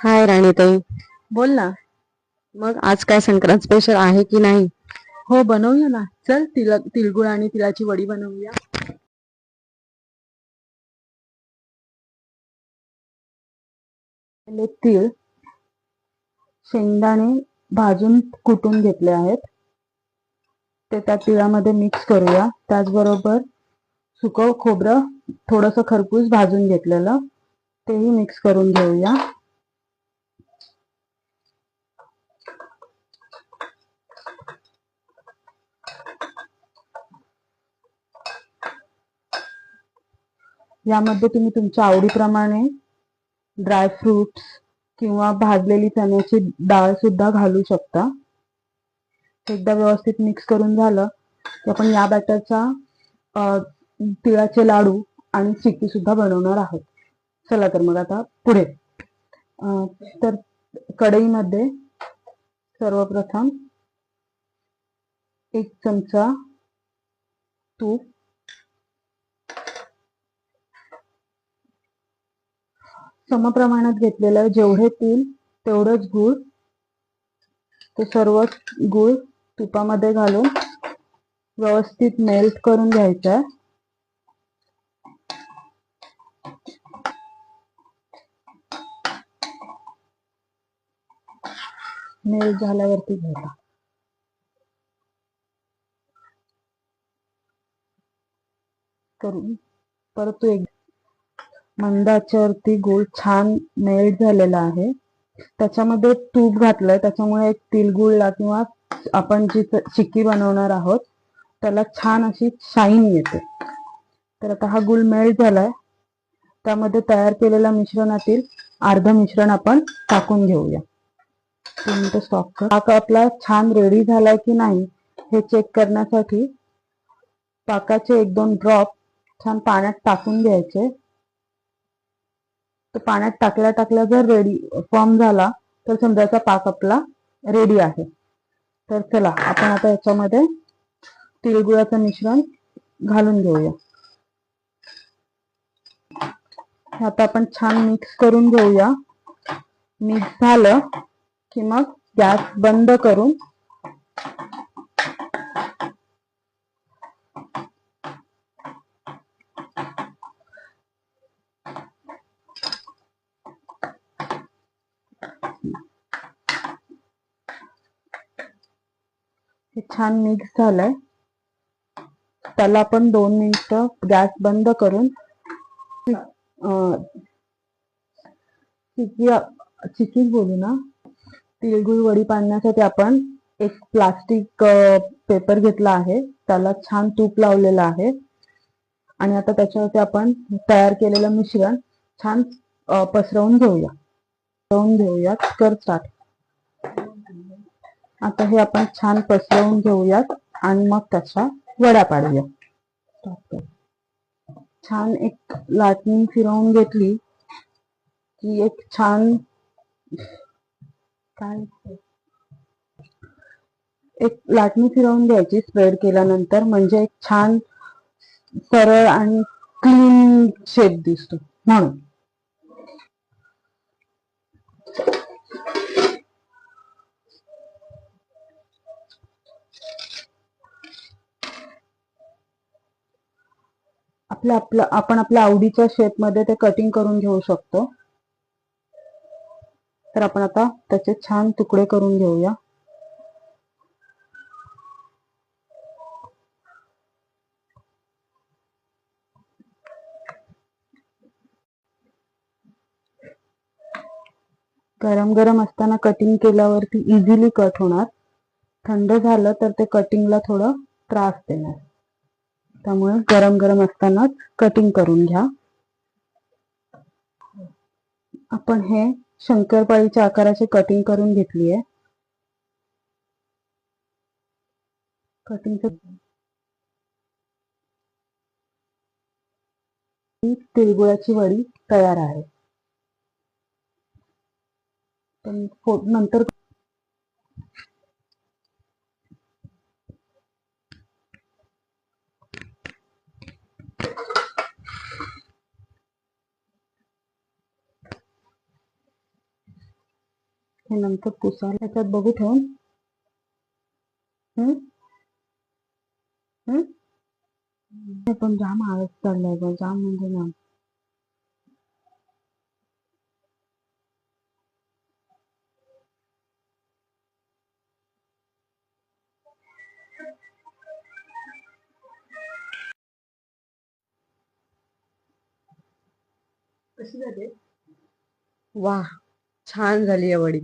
हाय राणीताई. बोल ना. मग आज काय संक्रांत स्पेशल आहे की नाही? हो बनवूया ना. चल तिला तिळगुळ आणि तिळाची वडी बनवूया. पहिले तीळ. शेंगदाणे भाजून कुटून घेतले आहेत. ते त्या तिळामध्ये मिक्स करूया. त्याचबरोबर सुक खोबरं थोडस खरपूस भाजून घेतलेलं तेही मिक्स करून घेऊया. यामध्ये तुम्ही तुमच्या आवडीप्रमाणे ड्रायफ्रुट्स किंवा भाजलेली चण्याची डाळ सुद्धा घालू शकता. एकदा व्यवस्थित मिक्स करून झालं की आपण या बॅटरचा तिळाचे लाडू आणि चिक्की सुद्धा बनवणार आहोत. चला तर मग आता पुढे. तर कढईमध्ये सर्वप्रथम एक चमचा तूप समप्रमाणात घेतलेलं जेवढे तीळ तेवढंच गूळ. ते सर्व गूळ तुपामध्ये घालून व्यवस्थित मेल्ट करून घ्यायचं आहे मेल्ट झाल्यावरती घ्यायचा. करून परत एक मंदाच्यावरती गूळ छान मेल्ट झालेला आहे. त्याच्यामध्ये तूप घातलंय. त्याच्यामुळे एक तिलगुळला किंवा आपण जी चिक्की बनवणार आहोत त्याला छान अशी शाईन येते. तर आता हा गुळ मेल्ट झालाय. त्यामध्ये तयार केलेल्या मिश्रणातील अर्ध मिश्रण आपण टाकून घेऊया. मिनिटं स्टॉप कर. पाक आपला छान रेडी झालाय की नाही हे चेक करण्यासाठी पाकाचे एक दोन ड्रॉप छान पाण्यात टाकून घ्यायचे. तर पाण्यात टाकल्या टाकल्या जर रेडी फॉर्म झाला तर समजायचा पाक आपला रेडी आहे. तर चला आपण आता याच्यामध्ये तिळगुळाचं मिश्रण घालून घेऊया. आता आपण छान मिक्स करून घेऊया. मिक्स झालं की मग गॅस बंद करून हे छान मिक्स झालंय. त्याला आपण दोन मिनिटं गॅस बंद करून चिकी बोलू ना. तिळगुळ वडी पाडण्यासाठी आपण एक प्लास्टिक पेपर घेतला आहे. त्याला छान तूप लावलेलं आहे. आणि आता त्याच्यावरती आपण तयार केलेलं मिश्रण छान पसरवून घेऊया. पसरवून घेऊयात कर स्टार्ट आता हे आपण छान पसरवून घेऊयात आणि मग पाडूया. छान एक लाटणी फिरवून घेतली की एक छान काय एक लाटणी फिरवून स्प्रेड केल्यानंतर म्हणजे एक छान सरळ आणि क्लीन शेप दिसतो म्हणून. आपल्या आपलं आपण आपल्या आवडीच्या शेपमध्ये ते कटिंग करून घेऊ शकतो. तर आपण आता त्याचे छान तुकडे करून घेऊया. गरम गरम असताना कटिंग केल्यावरती इझिली कट होणार. थंड झालं तर ते कटिंगला थोडं त्रास देणार. त्यामुळे गरम गरम असतानाच कटिंग करून घ्या. आपण हे शंकरपाळीच्या आकाराचे कटिंग करून घेतली आहे कटिंग तिळगुळाची वडी तयार आहे. पण नंतर नंतर पुसाल त्याच्यात बघू ठेवून. हम्म पण जाम आळस चाललाय ग जाम म्हणजे जाम. कशी झाली? वा छान झाली आवडी